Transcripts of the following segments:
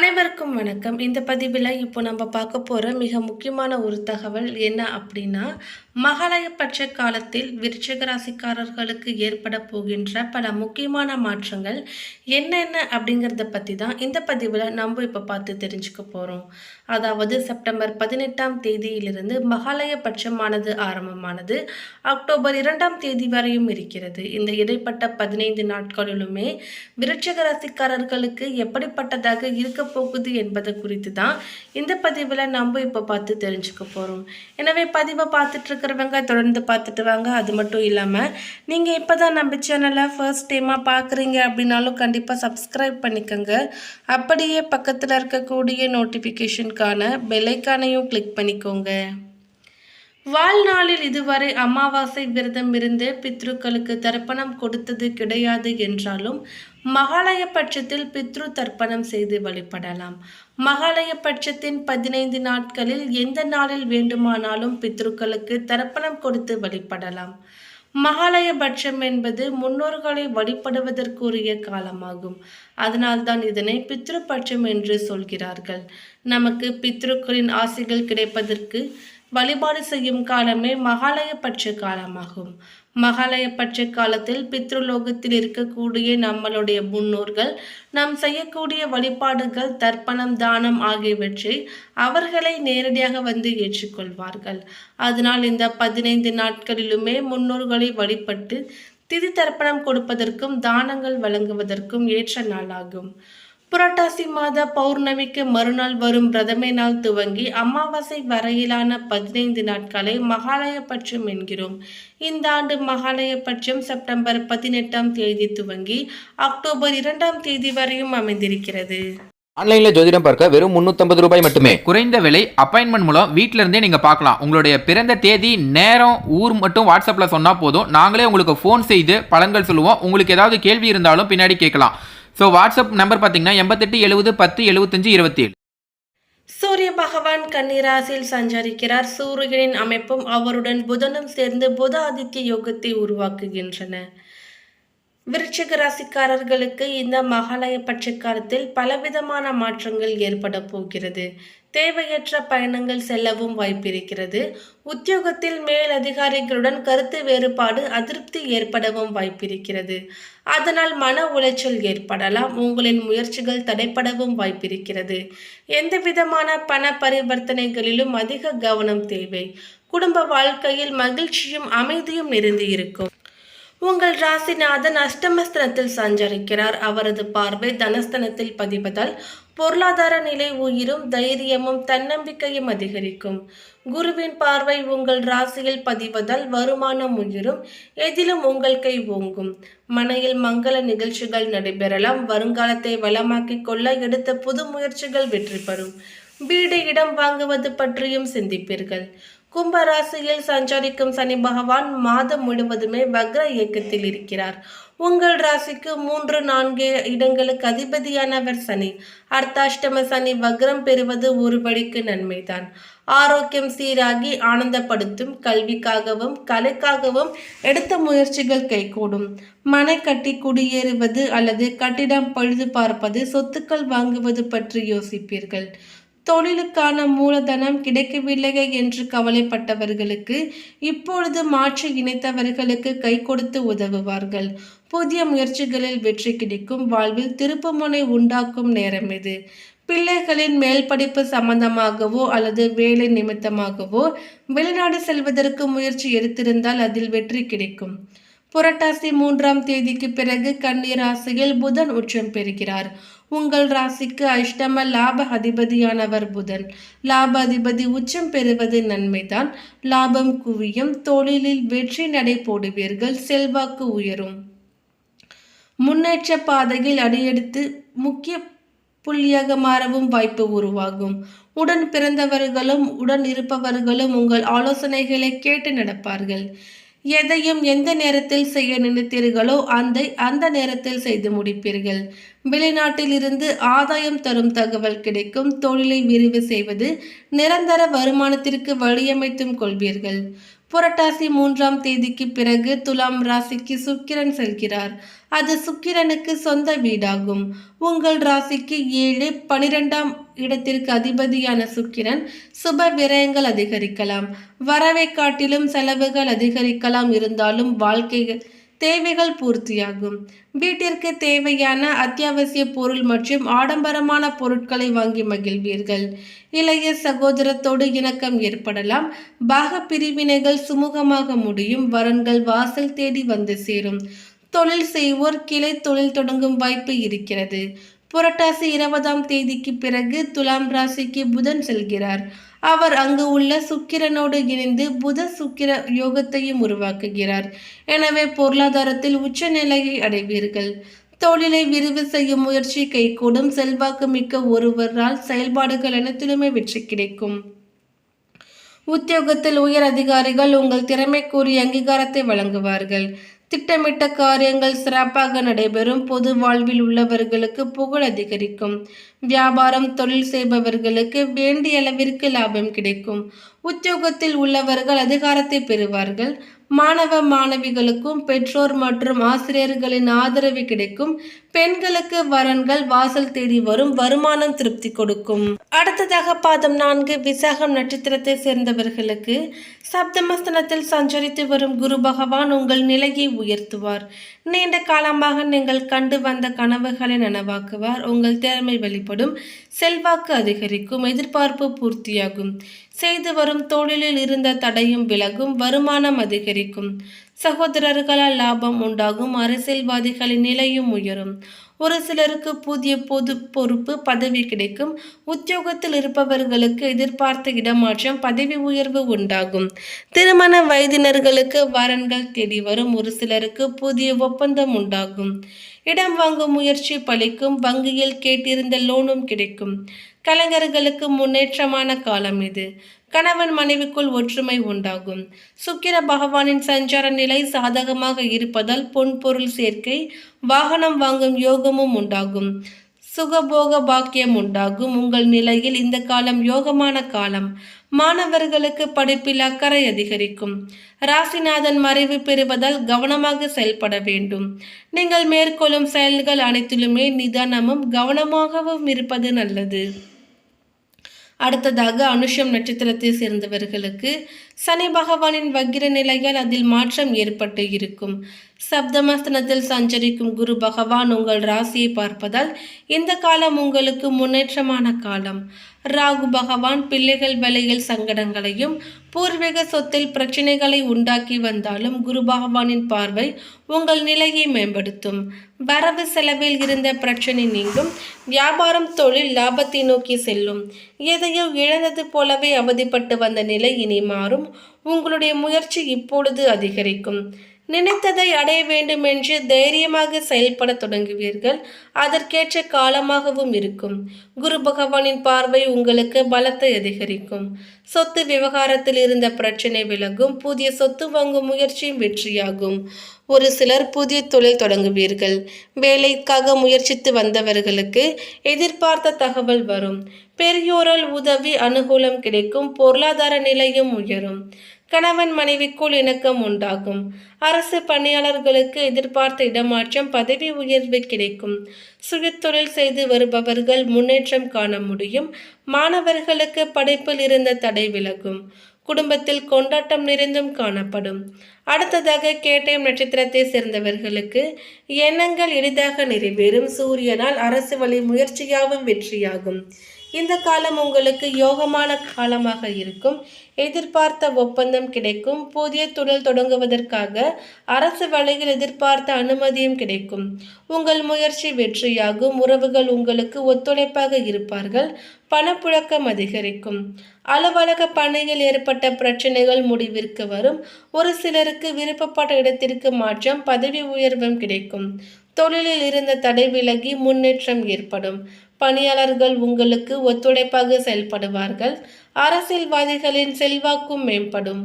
அனைவருக்கும் வணக்கம். இந்த பதிவில் இப்போ நம்ம பார்க்க போகிற மிக முக்கியமான ஒரு தகவல் என்ன அப்படின்னா மகாலயபட்ச காலத்தில் விருச்சிக ராசிக்காரர்களுக்கு ஏற்பட போகின்ற பல முக்கியமான மாற்றங்கள் என்னென்ன அப்படிங்கிறத பற்றி தான் இந்த பதிவில் நம்ம இப்போ பார்த்து தெரிஞ்சுக்க போகிறோம் அதாவது செப்டம்பர் பதினெட்டாம் தேதியிலிருந்து மகாலயபட்சமானது ஆரம்பமானது. அக்டோபர் இரண்டாம் தேதி வரையும் இருக்கிறது. இந்த இடைப்பட்ட பதினைந்து நாட்களிலுமே விருச்சிக ராசிக்காரர்களுக்கு எப்படிப்பட்டதாக இருக்க போகுது என்பது குறித்து தான் இந்த பதிவில் நம்ம இப்போ பார்த்து தெரிஞ்சுக்க போகிறோம் எனவே பதிவை பார்த்துட்டு இருக்கிறவங்க தொடர்ந்து பார்த்துட்டு வாங்க அது மட்டும் இல்லாமல் நீங்கள் இப்போ தான் நம்ம சேனலை ஃபர்ஸ்ட் டைமாக பார்க்குறீங்க அப்படின்னாலும் கண்டிப்பாக சப்ஸ்கிரைப் பண்ணிக்கோங்க. அப்படியே பக்கத்தில் இருக்கக்கூடிய நோட்டிஃபிகேஷனுக்கான பெல்லைக்கானையும் கிளிக் பண்ணிக்கோங்க. வாழ்நாளில் இதுவரை அமாவாசை விரதம் இருந்து பித்ருக்களுக்கு தர்ப்பணம் கொடுத்தது கிடையாது என்றாலும் மகாலய பட்சத்தில் பித்ரு தர்ப்பணம் செய்து வழிபடலாம். மகாலய பட்சத்தின் பதினைந்து நாட்களில் எந்த நாளில் வேண்டுமானாலும் பித்ருக்களுக்கு தர்ப்பணம் கொடுத்து வழிபடலாம். மகாலய பட்சம் என்பது முன்னோர்களை வழிபடுவதற்குரிய காலமாகும். அதனால்தான் இதனை பித்ருபட்சம் என்று சொல்கிறார்கள். நமக்கு பித்ருக்களின் ஆசைகள் கிடைப்பதற்கு வழிபாடு செய்யும் காலமே மகாலய பட்ச காலமாகும். மகாலய பட்ச காலத்தில் பித்ருலோகத்தில் இருக்கக்கூடிய நம்மளுடைய முன்னோர்கள் நாம் செய்யக்கூடிய வழிபாடுகள் தர்ப்பணம் தானம் ஆகியவற்றை அவர்களை நேரடியாக வந்து ஏற்றுக்கொள்வார்கள். அதனால் இந்த பதினைந்து நாட்களிலுமே முன்னோர்களை வழிபட்டு திதி தர்ப்பணம் கொடுப்பதற்கும் தானங்கள் வழங்குவதற்கும் ஏற்ற நாளாகும். புரட்டாசி மாத பௌர்ணமிக்கு மறுநாள் வரும் பிரதமை நாள் துவங்கி அமாவாசை வரையிலான பதினைந்து நாட்களை மகாலய பட்சம் என்கிறோம். இந்த ஆண்டு மகாலய பட்சம் செப்டம்பர் பதினெட்டாம் தேதி துவங்கி அக்டோபர் இரண்டாம் தேதி வரையும் அமைந்திருக்கிறது. ஆன்லைன்ல ஜோதிடம் பார்க்க வெறும் 350 ரூபாய் மட்டுமே. குறைந்த விலை அப்பாயின்மெண்ட் மூலம் வீட்ல இருந்தே நீங்க பார்க்கலாம். உங்களுடைய பிறந்த தேதி நேரம் ஊர் மட்டும் வாட்ஸ்அப்ல சொன்னா போதும். நாங்களே உங்களுக்கு ஃபோன் செய்து பலன்கள் சொல்லுவோம். உங்களுக்கு ஏதாவது கேள்வி இருந்தாலும் பின்னாடி கேட்கலாம். ஸோ வாட்ஸ்அப் நம்பர் பார்த்தீங்கன்னா எண்பத்தெட்டு எழுபது பத்து எழுபத்தஞ்சு இருபத்தி ஏழு சூரிய பகவான் கன்னிராசியில் சஞ்சரிக்கிறார். சூரியனின் அமைப்பும் அவருடன் புதனும் சேர்ந்து புத ஆதித்ய யோகத்தை உருவாக்குகின்றன. விருச்சிக ராசிக்காரர்களுக்கு இந்த மகாலய பட்ச காலத்தில் பலவிதமான மாற்றங்கள் ஏற்பட போகிறது. தேவையற்ற பயணங்கள் செல்லவும் வாய்ப்பிருக்கிறது. உத்தியோகத்தில் மேல் அதிகாரிகளுடன் கருத்து வேறுபாடு அதிருப்தி ஏற்படவும் வாய்ப்பிருக்கிறது. அதனால் மன உளைச்சல் ஏற்படலாம். உங்களின் முயற்சிகள் தடைப்படவும் வாய்ப்பிருக்கிறது. எந்த விதமான பண பரிவர்த்தனைகளிலும் அதிக கவனம் தேவை. குடும்ப வாழ்க்கையில் மகிழ்ச்சியும் அமைதியும் நிறைந்து இருக்கும். உங்கள் ராசிநாதன் அஷ்டமஸ்தனத்தில் சஞ்சரிக்கிறார். அவரது பார்வை தனஸ்தனத்தில் பதிவதால் பொருளாதார நிலை உயிரும் தைரியமும் தன்னம்பிக்கையும் அதிகரிக்கும். குருவின் பார்வை உங்கள் ராசியில் பதிவதால் வருமானம் உயிரும் எதிலும் உங்கள் கை ஓங்கும். மனையில் மங்கள நிகழ்ச்சிகள் நடைபெறலாம் வருங்காலத்தை வளமாக்கிக் கொள்ள எடுத்த புது முயற்சிகள் வெற்றி பெறும். வீடு இடம் வாங்குவது பற்றியும் சிந்திப்பீர்கள். கும்பராசியில் சஞ்சரிக்கும் சனி பகவான் மாதம் முழுவதுமே வக்ர இயக்கத்தில் இருக்கிறார். உங்கள் ராசிக்கு மூன்று நான்கு இடங்களுக்கு அதிபதியானவர் சனி. அர்த்தாஷ்டம சனி வக்ரம் பெறுவது ஒரு வழிக்கு நன்மைதான். ஆரோக்கியம் சீராகி ஆனந்தப்படுத்தும் கல்விக்காகவும் கலைக்காகவும் எடுத்த முயற்சிகள் கைகூடும். மனை கட்டி குடியேறுவது அல்லது கட்டிடம் பழுது பார்ப்பது சொத்துக்கள் வாங்குவது பற்றி யோசிப்பீர்கள். தொழிலுக்கான மூலதனம் கிடைக்கவில்லையே என்று கவலைப்பட்டவர்களுக்கு இப்பொழுது மாற்றி இணைத்தவர்களுக்கு கை கொடுத்து உதவுவார்கள். புதிய முயற்சிகளில் வெற்றி கிடைக்கும் வாழ்வில் திருப்புமுனை உண்டாக்கும் நேரம் இது. பிள்ளைகளின் மேல் படிப்பு சம்பந்தமாகவோ அல்லது வேலை நிமித்தமாகவோ வெளிநாடு செல்வதற்கு முயற்சி எடுத்திருந்தால் அதில் வெற்றி கிடைக்கும். புரட்டாசி மூன்றாம் தேதிக்கு பிறகு கன்னி புதன் உச்சம் பெறுகிறார். உங்கள் ராசிக்கு அஷ்டம லாப அதிபதியானவர் புதன். லாப அதிபதி உச்சம் பெறுவது நன்மைதான். லாபம் குவியும். தொழிலில் வெற்றி நடை போடுவீர்கள். செல்வாக்கு உயரும். முன்னேற்ற பாதையில் அடியெடுத்து முக்கிய புள்ளியாக மாறவும் வாய்ப்பு உருவாகும். உடன் பிறந்தவர்களும் உடன் இருப்பவர்களும் உங்கள் ஆலோசனைகளை கேட்டு நடப்பார்கள். எதையும் எந்த நேரத்தில் செய்ய நினைத்தீர்களோ அந்த அந்த நேரத்தில் செய்து முடிப்பீர்கள். வெளிநாட்டில் இருந்து ஆதாயம் தரும் தகவல் கிடைக்கும். தொழிலை விரிவு செய்வது நிரந்தர வருமானத்திற்கு வழியமைத்தும் கொள்வீர்கள். புரட்டாசி மூன்றாம் தேதிக்கு பிறகு துலாம் ராசிக்கு சுக்கிரன் செல்கிறார். அது சுக்கிரனுக்கு சொந்த வீடாகும். உங்கள் ராசிக்கு ஏழு பனிரெண்டாம் இடத்திற்கு அதிபதியான சுக்கிரன் சுப விரயங்கள் அதிகரிக்கலாம். வரவை காட்டிலும் செலவுகள் அதிகரிக்கலாம். இருந்தாலும் வாழ்க்கைகள் தேவைகள் பூர்த்தியாகும். வீட்டிற்கு தேவையான அத்தியாவசிய பொருள் மற்றும் ஆடம்பரமான பொருட்களை வாங்கி மகிழ்வீர்கள். இளைய சகோதரத்தோடு இணக்கம் ஏற்படலாம். பாக பிரிவினைகள் சுமூகமாக முடியும். வரன்கள் வாசல் தேடி வந்து சேரும். தொழில் செய்வோர் கிளை தொழில் தொடங்கும் வாய்ப்பு இருக்கிறது. புரட்டாசி இருபதாம் தேதிக்கு பிறகு துலாம் ராசிக்கு புதன் செல்கிறார். அவர் அங்கு உள்ள சுக்கிரனோடு இணைந்து புத சுக்கிர யோகத்தையும் உருவாக்குகிறார். எனவே பொருளாதாரத்தில் உச்ச நிலையை அடைவீர்கள். தொழிலை விரிவு செய்யும் முயற்சி கைகூடும். செல்வாக்கு மிக்க ஒருவரால் செயல்பாடுகள் அனைத்திலுமே வெற்றி கிடைக்கும். உத்தியோகத்தில் உயர் அதிகாரிகள் உங்கள் திறமைக்குரிய அங்கீகாரத்தை வழங்குவார்கள். திட்டமிட்ட காரியங்கள் சிறப்பாக நடைபெறும். பொது வாழ்வில் உள்ளவர்களுக்கு புகழ் அதிகரிக்கும். வியாபாரம் தொழில் செய்பவர்களுக்கு வேண்டிய அளவிற்கு லாபம் கிடைக்கும். உத்தியோகத்தில் உள்ளவர்கள் அதிகாரத்தை பெறுவார்கள். மாணவ மாணவிகளுக்கும் பெற்றோர் மற்றும் ஆசிரியர்களின் ஆதரவு கிடைக்கும். பெண்களுக்கு வரன்கள் வாசல் தேடி வரும் வருமானம் திருப்தி கொடுக்கும். அடுத்ததாக பாதம் நான்கு விசாகம் நட்சத்திரத்தை சேர்ந்தவர்களுக்கு சப்தமஸ்தனத்தில் சஞ்சரித்து வரும் குரு பகவான் உங்கள் நிலையை உயர்த்துவார். நீண்ட காலமாக நீங்கள் கண்டு வந்த கனவுகளை நனவாக்குவார். உங்கள் திறமை வெளிப்படும் செல்வாக்கு அதிகரிக்கும் எதிர்பார்ப்பு பூர்த்தியாகும். செய்து வரும் தொழிலில் இருந்த தடையும் விலகும் வருமானம் அதிகரிக்கும். சகோதரர்களால் லாபம் உண்டாகும். அரசியல்வாதிகளின் நிலையும் உயரும். ஒரு சிலருக்கு புதிய பொது பொறுப்பு பதவி கிடைக்கும். உத்தியோகத்தில் இருப்பவர்களுக்கு எதிர்பார்த்த இடமாற்றம் பதவி உயர்வு உண்டாகும். திருமண வயதினர்களுக்கு வரன்கள் தேடி வரும். ஒரு சிலருக்கு புதிய ஒப்பந்தம் உண்டாகும். இடம் வாங்கும் முயற்சி பலிக்கும். வங்கியில் கேட்டிருந்த லோனும் கிடைக்கும். கலைஞர்களுக்கு முன்னேற்றமான காலம் இது. கணவன் மனைவிக்குள் ஒற்றுமை உண்டாகும். சுக்கிர பகவானின் சஞ்சார நிலை சாதகமாக இருப்பதால் பொன்பொருள் சேர்க்கை வாகனம் வாங்கும் யோகமும் உண்டாகும். சுகபோக பாக்கியம் உண்டாகும். உங்கள் நிலையில் இந்த காலம் யோகமான காலம். மாணவர்களுக்கு படிப்பில் அக்கறை அதிகரிக்கும். ராசிநாதன் மறைவு பெறுவதால் கவனமாக செயல்பட வேண்டும். நீங்கள் மேற்கொள்ளும் செயல்கள் அனைத்திலுமே நிதானமும் கவனமாகவும் இருப்பது நல்லது. அடுத்ததாக அனுஷம் நட்சத்திரத்தை சேர்ந்தவர்களுக்கு சனி பகவானின் வக்கிர நிலையால் அதில் மாற்றம் ஏற்பட்டு இருக்கும். சப்தமஸ்தனத்தில் சஞ்சரிக்கும் குரு பகவான் உங்கள் ராசியை பார்ப்பதால் இந்த காலம் உங்களுக்கு முன்னேற்றமான காலம். ராகு பகவான் பிள்ளைகள் வேலையில் சங்கடங்களையும் பூர்வீக சொத்தில் பிரச்சனைகளை உண்டாக்கி வந்தாலும் குரு பகவானின் பார்வை உங்கள் நிலையை மேம்படுத்தும். வரவு செலவில் இருந்த பிரச்சனை நீங்கும். வியாபாரம் தொழில் லாபத்தை நோக்கி செல்லும். எதையோ இழந்தது போலவே அவதிப்பட்டு வந்த நிலை இனி மாறும். உங்களுடைய முயற்சி இப்பொழுது அதிகரிக்கும். நினைத்ததை அடைய வேண்டும் என்று தைரியமாக செயல்பட தொடங்குவீர்கள். அதற்கேற்ற காலமாகவும் இருக்கும். குரு பகவானின் பார்வை உங்களுக்கு பலத்தை அதிகரிக்கும். சொத்து விவகாரத்தில் இருந்த பிரச்சனை விலகும். புதிய சொத்து வாங்கும் முயற்சியும் வெற்றியாகும். ஒரு சிலர் புதிய தொழில் தொடங்குவீர்கள். வேலைக்காக முயற்சித்து வந்தவர்களுக்கு எதிர்பார்த்த தகவல் வரும். பெரியோரால் உதவி அனுகூலம் கிடைக்கும். பொருளாதார நிலையும் உயரும். கணவன் மனைவிக்குள் இணக்கம் உண்டாகும். அரசு பணியாளர்களுக்கு எதிர்பார்த்த இடமாற்றம் பதவி உயர்வு கிடைக்கும். சுயத்தொழில் செய்து வருபவர்கள் முன்னேற்றம் காண முடியும். மாணவர்களுக்கு படிப்பில் இருந்த தடை விலகும். குடும்பத்தில் கொண்டாட்டம் நிறைந்தும் காணப்படும். அடுத்ததாக கேட்டயம் நட்சத்திரத்தை சேர்ந்தவர்களுக்கு எண்ணங்கள் எளிதாக நிறைவேறும். சூரியனால் அரசு வழி முயற்சியாகவும் வெற்றியாகும். இந்த காலம் உங்களுக்கு யோகமான காலமாக இருக்கும். எதிர்பார்த்த ஒப்பந்தம் கிடைக்கும். புதிய தொழில் தொடங்குவதற்காக அரசு வழியில் எதிர்பார்த்த அனுமதியும் கிடைக்கும். உங்கள் முயற்சி வெற்றியாகும். உறவுகள் உங்களுக்கு ஒத்துழைப்பாக இருப்பார்கள். பணப்புழக்கம் அதிகரிக்கும். அலுவலக பணியில் ஏற்பட்ட பிரச்சனைகள் முடிவிற்கு வரும். ஒரு சிலருக்கு விருப்பப்பட்ட இடத்திற்கு மாற்றம் பதவி உயர்வும் கிடைக்கும். தொழிலில் இருந்த தடை விலகி முன்னேற்றம் ஏற்படும். பணியாளர்கள் உங்களுக்கு ஒத்துழைப்பாக செயல்படுவார்கள். அரசியல்வாதிகளின் செல்வாக்கும் மேம்படும்.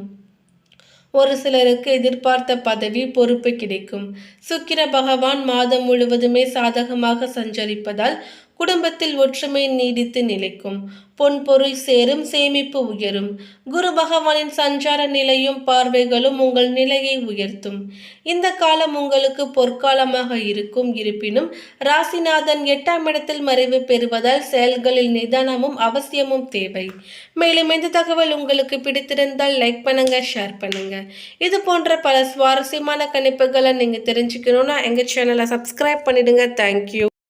ஒரு சிலருக்கு எதிர்பார்த்த பதவி பொறுப்பு கிடைக்கும். சுக்கிர பகவான் மாதம் முழுவதுமே சாதகமாக சஞ்சரிப்பதால் குடும்பத்தில் ஒற்றுமை நீடித்து நிலைக்கும். பொன் பொருள் சேரும் சேமிப்பு உயரும். குரு பகவானின் சஞ்சார நிலையும் பார்வைகளும் உங்கள் நிலையை உயர்த்தும். இந்த காலம் உங்களுக்கு பொற்காலமாக இருக்கும். இருப்பினும் ராசிநாதன் எட்டாம் இடத்தில் மறைவு பெறுவதால் செயல்களில் நிதானமும் அவசியமும் தேவை. மேலும் இந்த தகவல் உங்களுக்கு பிடித்திருந்தால் லைக் பண்ணுங்க ஷேர் பண்ணுங்க. இது போன்ற பல சுவாரஸ்யமான கணிப்புகளை நீங்க தெரிஞ்சுக்கணும்னா எங்க சேனலை சப்ஸ்கிரைப் பண்ணிடுங்க. தேங்க்யூ